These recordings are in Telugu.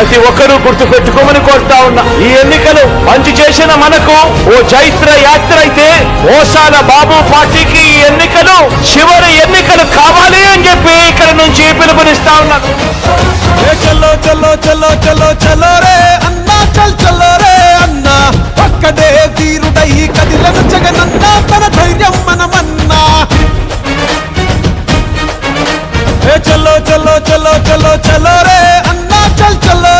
ప్రతి ఒక్కరూ గుర్తు పెట్టుకోమని కోరుతా ఉన్నా. ఈ ఎన్నికలు మంచి చేసిన మనకు ఓ చైత్ర యాత్ర అయితే ఓసాల బాబు పార్టీకి ఈ ఎన్నికలు చివరి ఎన్నికలు కావాలి అని చెప్పి ఇక్కడ నుంచి పిలుపునిస్తా ఉన్నాను ఏ చల్లో చల్లో చల్లో చలో రే అన్నా చల్ చలో రే అన్నా. ఒక్కడే వీరుడై కదిలను జగనన్నా తన ధైర్యం మనమన్నా. ఏ చల్లో చల్లో చలో చల్లో రే అన్నా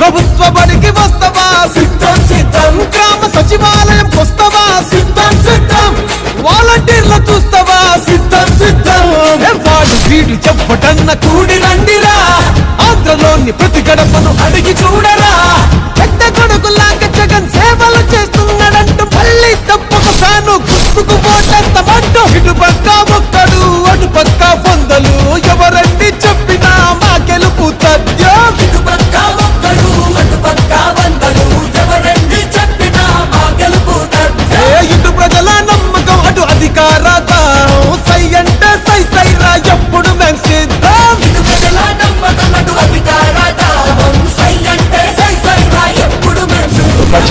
ప్రభుత్వ బడికి వస్తవా? సిద్ధం సిద్ధం. గ్రామ సచివాలయం వస్తవా సిద్ధం సిద్ధం. వాలంటీర్లు చూస్తవా? సిద్ధం సిద్ధం. వాడు వీడు చెప్పటన్న కూడి రండిరా. ఆంధ్రలోని ప్రతి గడపను అడిగి చూడరా.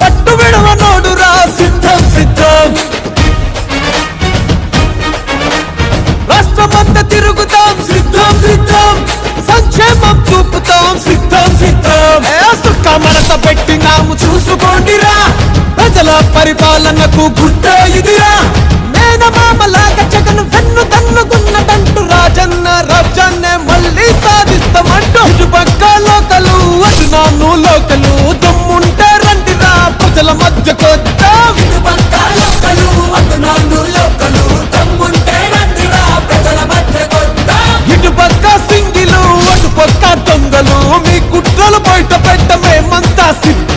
పట్టు విడవనోడురా సిద్ధం సిద్ధం. రాష్ట్రమంతా తిరుగుతాం సిద్ధం సిద్ధం. సంక్షేమం చూపుతాం సిద్ధం సిద్ధం. ఏ సుక్క పెట్టినాము చూసుకోండిరా. ప్రజల పరిపాలనకు గుడ్డ ఇదిరా. మేనమామలాగా జగన్ వెన్ను తన్నుకున్నదంటూ రాజన్న రాజన్నే మళ్ళీ సాధిస్తామంటూ. ఇటు పక్క ప్రజల మధ్యకొద్దాం ఇటుపక్క లోకలు, అటు లోకలు, దమ్ముంటే రండిరా ప్రజల మధ్యకొద్దాం. ఇటు పక్క సింగిలు అటు పక్క దొంగలు. మీ కుట్రలు బయట పెట్ట మేమంతా సిద్ధం.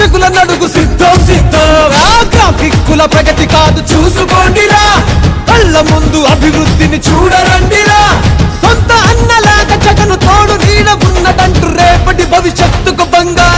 కార్మిక నడుగు సిద్ధం సిద్ధం. గ్రాఫిక్కుల ప్రగతి కాదు చూసుకోండిరా కళ్ళ ముందు అభివృద్ధిని చూడరండిరా సొంత అన్నలాగా జగను తోడు నీడ ఉన్నదంటూ రేపటి భవిష్యత్తుకు బంగారు.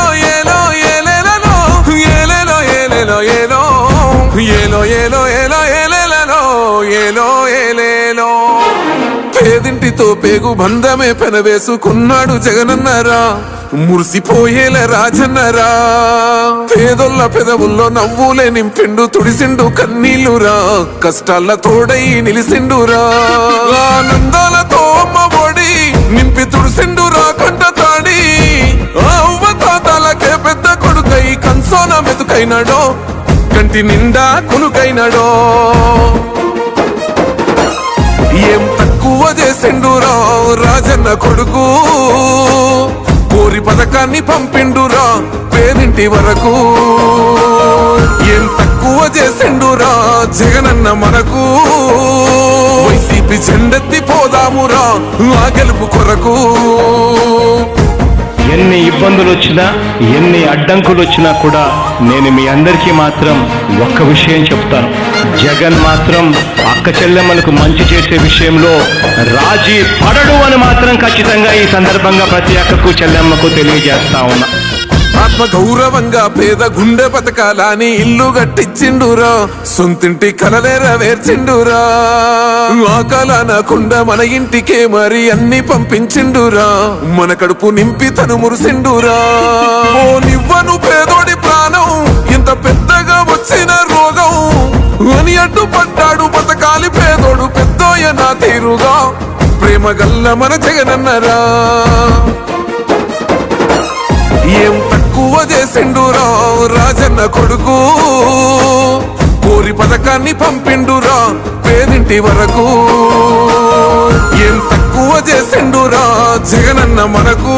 చేతితో పేగు బంధమే పెనవేసుకున్నాడు జగనన్నరా. మురిసిపోయేల రాజన్నరా. పేదొల్ల పెదవుల్లో నవ్వులే నింపిండు తుడిసిండు కన్నీళ్ళురా కష్టాల తోడై నిలిసిండురా. ఆనందాలతో అమ్మ ఒడి నింపి తుడిసిండురా కంట తాడి. ఆ అవ్వ తాతాలకే పెద్ద కొడుకై కన్సోన మెతుకైనాడో కంటి నిండా కొనుకైనాడో. ఏం తక్కువ చేసిండురా రాజన్న కొడుకు. కోరి పథకాన్ని పంపిండురా పేరింటి వరకు. ఏం తక్కువ చేసిండురా జగనన్న మనకు. వైసీపీ జెండెత్తి పోదామురా ఆ గెలుపు కొరకు. ఎన్ని ఇబ్బందులు వచ్చినా ఎన్ని అడ్డంకులు వచ్చినా కూడా నేను మీ అందరికీ మాత్రం ఒక్క విషయం చెప్తాను. జగన్ మాత్రం అక్క చెల్లెమ్మలకు మంచి చేసే విషయంలో రాజీ పడడు అని మాత్రం ఖచ్చితంగా ఈ సందర్భంగా ప్రతి అక్కకు చెల్లెమ్మకు తెలియజేస్తా ఉన్నా. ఆత్మ గౌరవంగా పేద గుండె బతకాలని ఇల్లు కట్టించిండురా. సొంతింటి కలలేర వేర్చిండురా ఆకలనకుండా మన ఇంటికే మరి అన్ని పంపించిండురా. మన కడుపు నింపి తను మురిసిండురా. ఓ నివ్వను పేదోడి ప్రాణం ఇంత పెద్దగా వచ్చిన రోగం. అని అడ్డుపడ్డాడు బతకాలి పేదోడు పెద్దోయ నా తీరుగా. ప్రేమ గల్ల మన జగనన్నరా. ఏం తక్కువ చేసిండురా రాజన్న కొడుకు. కోరి పథకాన్ని పంపిండురా పేదింటి వరకు. ఏం తక్కువ చేసిండురా జగనన్న మనకు.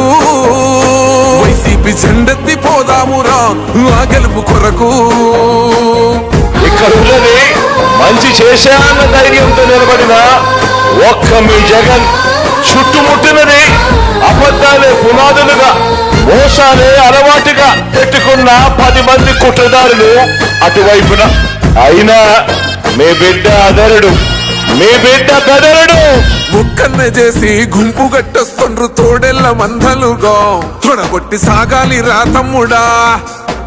వైసీపీ జెండెత్తి పోదామురా ఆ గెలుపు కొరకు. ఇక్కడ మంచి చేశాన్న ధైర్యంతో నిలబడిన ఒక్క మీ జగన్ చుట్టుముట్టినది అబద్ధాలే పునాదులుగా మోసాలే అలవాటుగా పెట్టుకున్న పది మంది కుట్రదారులు అటువైపున. అయినా మీ బిడ్డ అదరుడు మీ బిడ్డ బెదరుడు. ముక్కన్న చేసి గుంపు గట్టొస్తుండ్రు తోడెల్ల మందలుగా. తొడగొట్టి సాగాలి రా తమ్ముడా.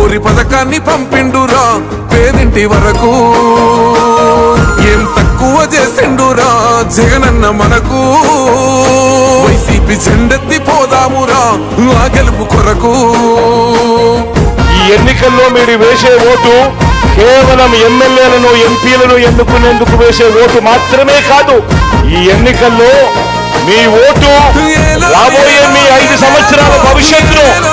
కోరి పథకాన్ని పంపిండురా. పేదింటి వరకు ఏం తక్కువ చేసిండురా. జగనన్న మనకు వైసీపీ జెండెత్తి పోదామురా. ఆ గెలుపు కొరకు ఈ ఎన్నికల్లో మీరు వేసే ఓటు కేవలం ఎమ్మెల్యేలను ఎంపీలను ఎన్నుకునేందుకు వేసే ఓటు మాత్రమే కాదు ఈ ఎన్నికల్లో మీ ఓటు రాబోయే మీ ఐదు సంవత్సరాల భవిష్యత్తును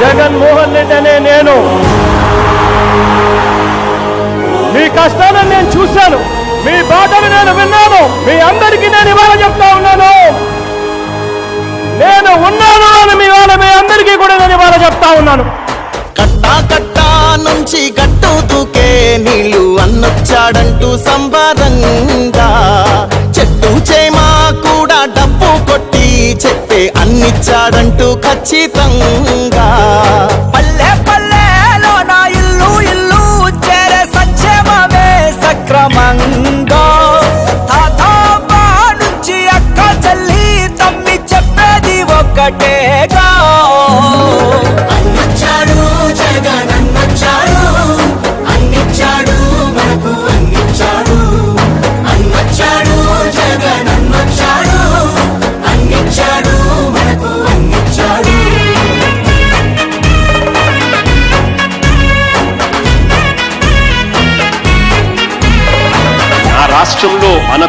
జగన్మోహన్ రెడ్డి అనే నేను. మీ కష్టాలను నేను చూశాను. మీ బాధను నేను విన్నాను. మీ అందరికీ నేను ఇవాళ చెప్తా ఉన్నాను. నేను ఉన్నాను అని మీ వాళ్ళ మీ అందరికీ కూడా నేను ఇవాళ చెప్తా ఉన్నాను. కట్టా కట్టా నుంచి గట్టు దూకే నీళ్ళు అన్నొచ్చాడంటూ సంబరంగా ఖచ్చితంగా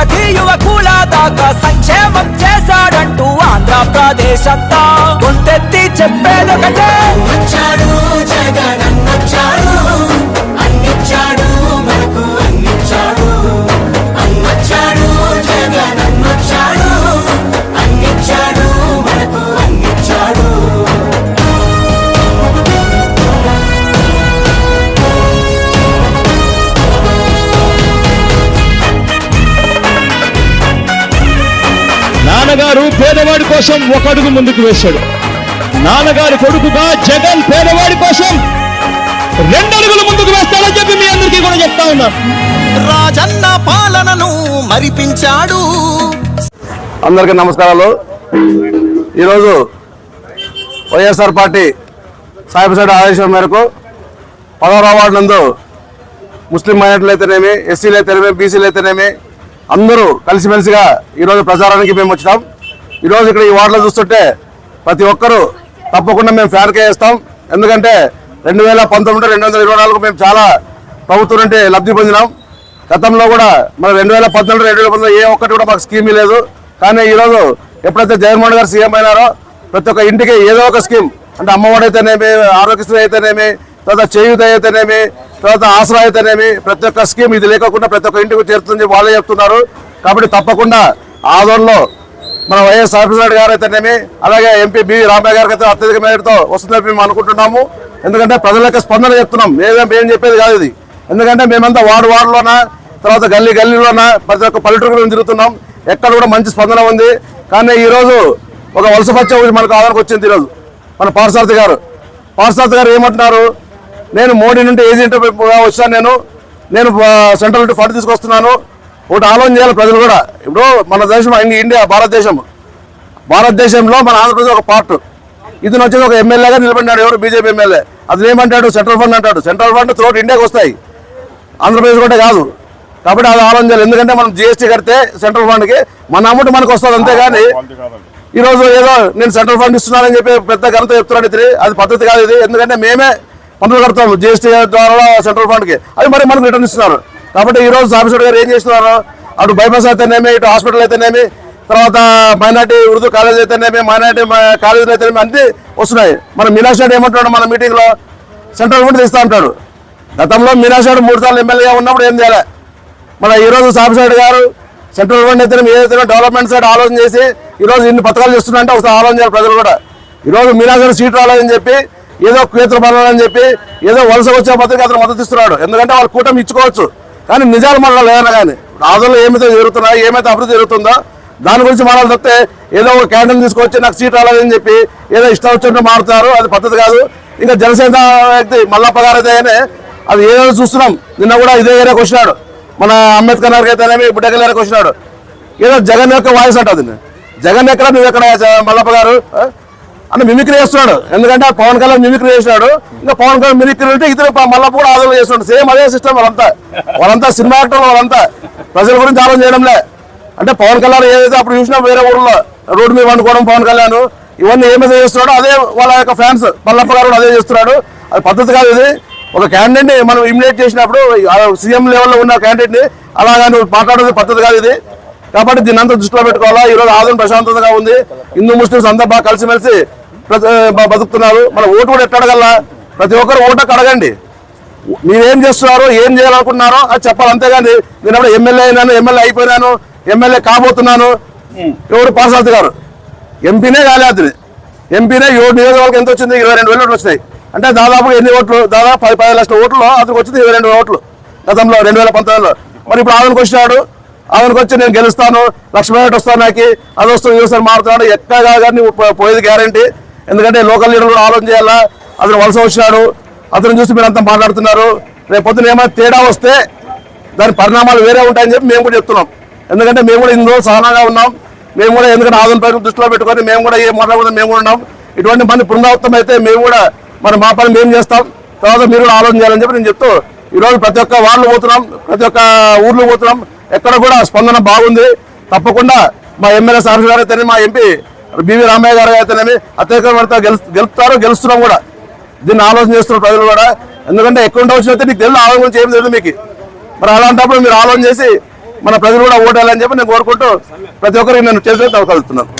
యువతి యువకుల దాకా సంక్షేమం చేశాడంటూ ఆంధ్రప్రదేశ్ అంతా గొంతెత్తి చెప్పేదొకటే. వచ్చాడు జగన్ వచ్చాడు కోసం ఒక అడుగు ముందుకు వేశాడు. నాన్నగారి కొడుకుగా జగన్ పేదవాడి కోసం రెండు అడుగులు ముందుకు వేస్తాడని చెప్పి మీ అందరికీ కూడా చెప్తా ఉన్నాను రాజన్న పాలనను మరిపించాడు. అందరికీ నమస్కారాలు. ఈరోజు వైఎస్ఆర్ పార్టీ సాయిబసైడ్ ఆదేశం మేరకు పదహారవ వార్డు నందు ముస్లిం మైనార్టీలు అయితేనేమి ఎస్సీలు అయితేనేమి బీసీలు అయితేనేమి అందరూ కలిసిమెలిసిగా ఈరోజు ప్రచారానికి మేము వచ్చినాం. ఈరోజు ఇక్కడ ఈ వార్డులో చూస్తుంటే ప్రతి ఒక్కరూ తప్పకుండా మేము ఫ్యాన్కే వేస్తాం ఎందుకంటే రెండు వేల పంతొమ్మిది రెండు వందల ఇరవై నాలుగు మేము చాలా ప్రభుత్వం నుండి లబ్ధి పొందినాం. గతంలో కూడా మన రెండు వేల పద్నాలుగు రెండు వేల పంతొమ్మిది ఏ ఒక్కటి కూడా మాకు స్కీమ్ లేదు. కానీ ఈరోజు ఎప్పుడైతే జగన్మోహన్ గారు సీఎం అయినారో ప్రతి ఒక్క ఇంటికి ఏదో ఒక స్కీమ్ అంటే అమ్మఒడి అయితేనేమి ఆరోగ్యశ్రీ అయితేనేమి తర్వాత చేయూత అయితేనేమి తర్వాత ఆసరా అయితేనేమి ప్రతి ఒక్క స్కీమ్ ఇది లేకుండా ప్రతి ఒక్క ఇంటికి చేరుతుంది వాళ్ళే చెప్తున్నారు. కాబట్టి తప్పకుండా ఆదోళనలో మన వైఎస్ రాజశేఖర గారు అయితేనేమి అలాగే ఎంపీ బివి రామయ్య గారికి అయితే అత్యధిక మేరతో వస్తుందని మేము అనుకుంటున్నాము. ఎందుకంటే ప్రజల యొక్క స్పందన చెప్తున్నాం. మేమే మేము చెప్పేది కాదు ఇది. ఎందుకంటే మేమంతా వార్డు వార్డులోన తర్వాత గల్లీ గల్లీలోన ప్రతి ఒక్క పల్లెటూరు తిరుగుతున్నాం. ఎక్కడ కూడా మంచి స్పందన ఉంది. కానీ ఈరోజు ఒక వలస పచ్చ మనకు ఆదానికి వచ్చింది ఈరోజు. మన పార్సార్థి గారు. పార్సార్థి గారు ఏమంటున్నారు? నేను మోడీ నుండి ఏజెంట్ వచ్చాను నేను. నేను సెంట్రల్ నుండి ఫండ్ తీసుకొస్తున్నాను. ఒకటి ఆలోచన చేయాలి ప్రజలు కూడా. ఇప్పుడు మన దేశం ఇండి- ఇండియా భారతదేశం. భారతదేశంలో మన ఆంధ్రప్రదేశ్ ఒక పార్ట్. ఇతను వచ్చేసి ఒక ఎమ్మెల్యేగా నిలబడినాడు ఎవరు? BJP MLA. అది ఏమంటాడు? సెంట్రల్ ఫండ్ అంటాడు. సెంట్రల్ ఫండ్ త్రోట్ ఇండియాకి వస్తాయి. ఆంధ్రప్రదేశ్ కూడా కాదు. కాబట్టి అది ఆలోచన చేయాలి. ఎందుకంటే మనం జిఎస్టీ కడితే సెంట్రల్ ఫండ్కి మన అమౌంట్ మనకు వస్తుంది అంతేగాని ఈ రోజు ఏదో నేను సెంట్రల్ ఫండ్ ఇస్తున్నానని చెప్పి పెద్ద ఘనత చెప్తున్నాడు ఇది అది పద్ధతి కాదు ఇది. ఎందుకంటే మేమే పన్నులు కడతాము జిఎస్టీ ద్వారా సెంట్రల్ ఫండ్కి. అది మరి మనకు రిటర్న్ ఇస్తున్నారు. కాబట్టి ఈ రోజు సాంబశివుడు గారు ఏం చేస్తున్నారు? అటు బైపాస్ అయితేనేమి ఇటు హాస్పిటల్ అయితేనేమి తర్వాత మైనార్టీ ఉర్దూ కాలేజ్ అయితేనేమి మైనార్టీ కాలేజీలు అయితేనేమి అన్ని వస్తున్నాయి. మన మీనాక్షి ఏమంటాడు మన మీటింగ్లో సెంట్రల్ గవర్నమెంట్ తీస్తా ఉంటాడు గతంలో మీనాక్షి రెడ్డి మూడు సార్లు ఎమ్మెల్యేగా ఉన్నప్పుడు ఏం చేయాలి? మన ఈ రోజు సాంబశివుడు గారు సెంట్రల్ గవర్నమెంట్ అయితే ఏదైతే డెవలప్మెంట్ సైడ్ ఆలోచన చేసి ఈ రోజు ఇన్ని పథకాలు చేస్తున్నారంటే ఒకసారి ఆలోచన చేయాలి ప్రజలు కూడా. ఈ రోజు మీనాక్షి సీట్ రాలేదని చెప్పి ఏదో క్షేత్ర పడాలని చెప్పి ఏదో వలస వచ్చే పత్రిక అతను మద్దతు ఇస్తున్నాడు. ఎందుకంటే వాళ్ళు కూటమి ఇచ్చుకోవచ్చు. కానీ నిజాలు మాట్లాడాలి ఏమైనా కానీ రాజుల్లో ఏమైతే జరుగుతున్నాయో ఏమైతే అభివృద్ధి జరుగుతుందో దాని గురించి మాట్లాడి తప్పితే ఏదో ఒక క్యాండిల్ తీసుకొచ్చి నాకు సీట్ రాలేదని చెప్పి ఏదో ఇష్టం వచ్చినట్టు మారుతారు అది పద్ధతి కాదు. ఇంకా జనసేన వ్యక్తి మల్లప్ప గారు అయితే అది ఏదో చూస్తున్నాం. నిన్న కూడా ఇదే ఏరియాకి వచ్చినాడు. మన అంబేద్కర్ గారికి అయితేనేమి బుడ్డగల్ ఏరియాకి వచ్చినాడు. ఏదో జగన్ యొక్క వాయిస్ అంటుంది జగన్ ఎక్కడ నువ్వు ఎక్కడ మల్లప్ప గారు? ఆ? అని మిమిక్రీ చేస్తున్నాడు. ఎందుకంటే ఆ పవన్ కళ్యాణ్ మిమిక్రీ చేసినాడు. ఇంకా పవన్ కళ్యాణ్ మిమిక్రీ ఉంటే ఇతరు ప- మల్లప్ప కూడా ఆదరణ చేస్తున్నాడు. సేమ్ అదే సిస్టమ్ వాళ్ళంతా. వాళ్ళంతా సినిమా యాక్టర్ వాళ్ళంతా. ప్రజల గురించి ఆలోచన చేయడంలే. అంటే పవన్ కళ్యాణ్ ఏదైతే అప్పుడు చూసినా వేరే ఊర్లో రోడ్డు మీద వండుకోవడం పవన్ కళ్యాణ్. ఇవన్నీ ఏమైతే చేస్తున్నాడో అదే వాళ్ళ యొక్క ఫ్యాన్స్ మల్లప్ప గారు కూడా అదే చేస్తున్నాడు. అది పద్ధతి కాదు ఇది. ఒక క్యాండిడేట్ని మనం ఇమినేట్ చేసినప్పుడు సీఎం లెవెల్లో ఉన్న క్యాండిడేట్ని అలాగా నువ్వు మాట్లాడేది పద్ధతి కాదు ఇది. కాబట్టి దీన్ని అంతా దృష్టిలో పెట్టుకోవాలా? ఈ రోజు ఆదరణ ప్రశాంతతగా ఉంది. హిందూ ముస్లిమ్స్ అంతా బాగా కలిసిమెలిసి బతుకుతున్నారు. మన ఓటు కూడా ఎట్లా అడగల్లా? ప్రతి ఒక్కరు ఓటు హక్కు అడగండి. మీరేం చేస్తున్నారో ఏం చేయాలనుకుంటున్నారో అది చెప్పాలి. అంతేగాని నేను అప్పుడు ఎమ్మెల్యే అయినాను ఎమ్మెల్యే అయిపోయినాను ఎమ్మెల్యే కాబోతున్నాను. ఎవరు పాసార్థి గారు? ఎంపీనే కాలేదు ఎంపీనే ఏడు నియోజకవర్గం ఎంత వచ్చింది? ఇరవై రెండు వేల ఓట్లు వచ్చినాయి. అంటే దాదాపు ఎన్ని ఓట్లు? దాదాపు పది పది లక్షల ఓట్లు అతనికి వచ్చింది ఇరవై రెండు ఓట్లు. గతంలో రెండు వేల పంతొమ్మిదిలో. మరి ఇప్పుడు ఆదరణకు వచ్చినాడు ఆదరణకు వచ్చి నేను గెలుస్తాను. లక్ష ఓటు వస్తాను నాకు. అది వస్తుంది. వస్తుంది మారుతున్నాడు ఎక్కగా కానీ పోయేది గ్యారంటీ. ఎందుకంటే లోకల్ లీడర్ కూడా ఆలోచన చేయాలా? అతను వలస వచ్చినాడు. అతను చూసి మీరు అంతా మాట్లాడుతున్నారు. రేపు పొద్దున ఏమైనా తేడా వస్తే దాని పరిణామాలు వేరే ఉంటాయని చెప్పి మేము కూడా చెప్తున్నాం. ఎందుకంటే మేము కూడా ఇన్ని రోజులు సహనంగా ఉన్నాం. మేము కూడా ఎందుకంటే ఆదరణ ప్రజలు దృష్టిలో పెట్టుకొని మేము కూడా ఏ మాట్లాడకుండా మేము కూడా ఉన్నాం. ఇటువంటి పని పునరావృతం అయితే మేము కూడా మరి మా పని మేము చేస్తాం. తర్వాత మీరు కూడా ఆలోచన చేయాలని చెప్పి నేను చెప్తూ ఈరోజు ప్రతి ఒక్క వాళ్ళు పోతున్నాం ప్రతి ఒక్క ఊర్లో పోతున్నాం. ఎక్కడ కూడా స్పందన బాగుంది. తప్పకుండా మా ఎమ్మెల్యే సార్ గారు మా ఎంపీ బివి రామయ్య గారు అయితేనేమి అత్యధిక గెలు గెలుపుతారు గెలుస్తున్నాం కూడా. దీన్ని ఆలోచన చేస్తున్నారు ప్రజలు కూడా. ఎందుకంటే ఎక్కువ అయితే నీకు తెలియదు ఆలోచన గురించి ఏం తెలియదు మీకు. మరి అలాంటప్పుడు మీరు ఆలోచన చేసి మన ప్రజలు కూడా ఓటేయాలని చెప్పి నేను కోరుకుంటూ ప్రతి ఒక్కరికి నేను చేసే కలుగుతున్నాను